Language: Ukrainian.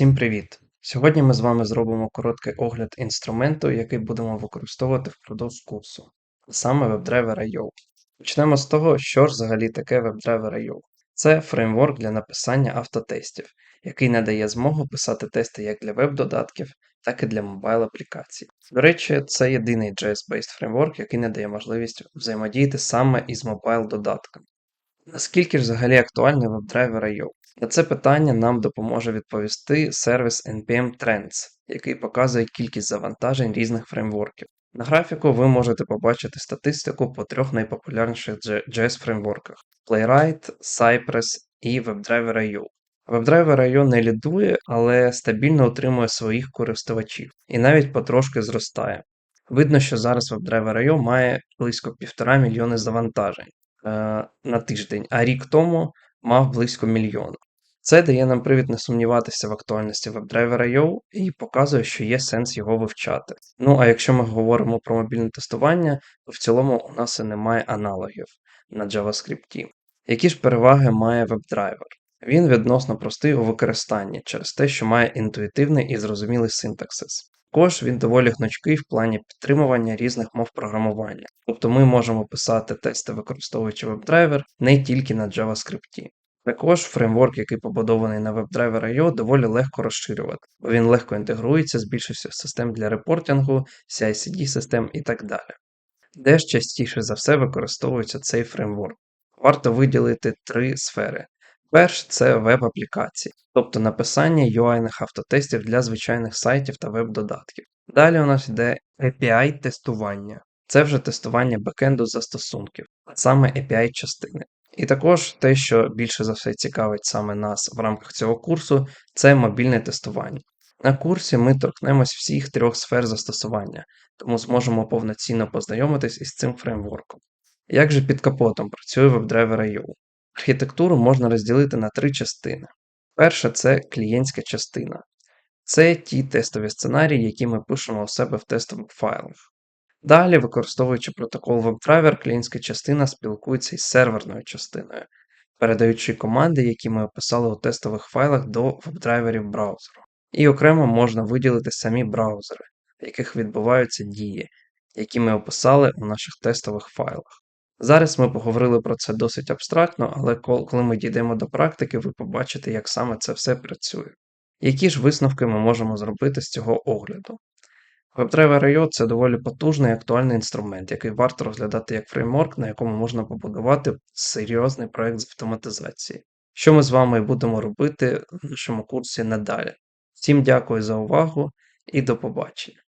Всім привіт! Сьогодні ми з вами зробимо короткий огляд інструменту, який будемо використовувати впродовж курсу, саме WebDriver.io. Почнемо з того, що ж взагалі таке WebDriver.io. Це фреймворк для написання автотестів, який надає змогу писати тести як для веб-додатків, так і для мобайл аплікацій. До речі, це єдиний JS-based фреймворк, який надає можливість взаємодіяти саме із мобайл додатком. Наскільки ж взагалі актуальний WebDriver.io? На це питання нам допоможе відповісти сервіс NPM Trends, який показує кількість завантажень різних фреймворків. На графіку ви можете побачити статистику по трьох найпопулярніших JS фреймворках Playwright, Cypress і WebDriver.io. WebDriver.io не лідує, але стабільно утримує своїх користувачів і навіть потрошки зростає. Видно, що зараз WebDriver.io має близько 1,5 мільйони завантажень е, на тиждень, а рік тому мав близько мільйона. Це дає нам привід не сумніватися в актуальності WebDriver.io і показує, що є сенс його вивчати. Ну а якщо ми говоримо про мобільне тестування, то в цілому у нас і немає аналогів на JavaScript. Які ж переваги має WebDriver? Він відносно простий у використанні через те, що має інтуїтивний і зрозумілий синтаксис. Також він доволі гнучкий в плані підтримування різних мов програмування, тобто ми можемо писати тести, використовуючи WebDriver не тільки на JavaScript. Також фреймворк, який побудований на WebDriver.io, доволі легко розширювати, бо він легко інтегрується з більшістю систем для репортингу, CI-CD систем і так далі. Де ж частіше за все використовується цей фреймворк? Варто виділити три сфери. Перш це веб-аплікації, тобто написання UI-них автотестів для звичайних сайтів та веб-додатків. Далі у нас йде API-тестування. Це вже тестування бекенду застосунків, а саме API-частини. І також те, що більше за все цікавить саме нас в рамках цього курсу, це мобільне тестування. На курсі ми торкнемось всіх трьох сфер застосування, тому зможемо повноцінно познайомитись із цим фреймворком. Як же під капотом працює WebDriver.io? Архітектуру можна розділити на три частини. Перша це клієнтська частина. Це ті тестові сценарії, які ми пишемо у себе в тестових файлах. Далі, використовуючи протокол WebDriver, клієнтська частина спілкується із серверною частиною, передаючи команди, які ми описали у тестових файлах до WebDriverів браузеру. І окремо можна виділити самі браузери, в яких відбуваються дії, які ми описали у наших тестових файлах. Зараз ми поговорили про це досить абстрактно, але коли ми дійдемо до практики, ви побачите, як саме це все працює. Які ж висновки ми можемо зробити з цього огляду? WebDriver.io – це доволі потужний і актуальний інструмент, який варто розглядати як фреймворк, на якому можна побудувати серйозний проект з автоматизації, що ми з вами будемо робити в нашому курсі надалі. Всім дякую за увагу і до побачення!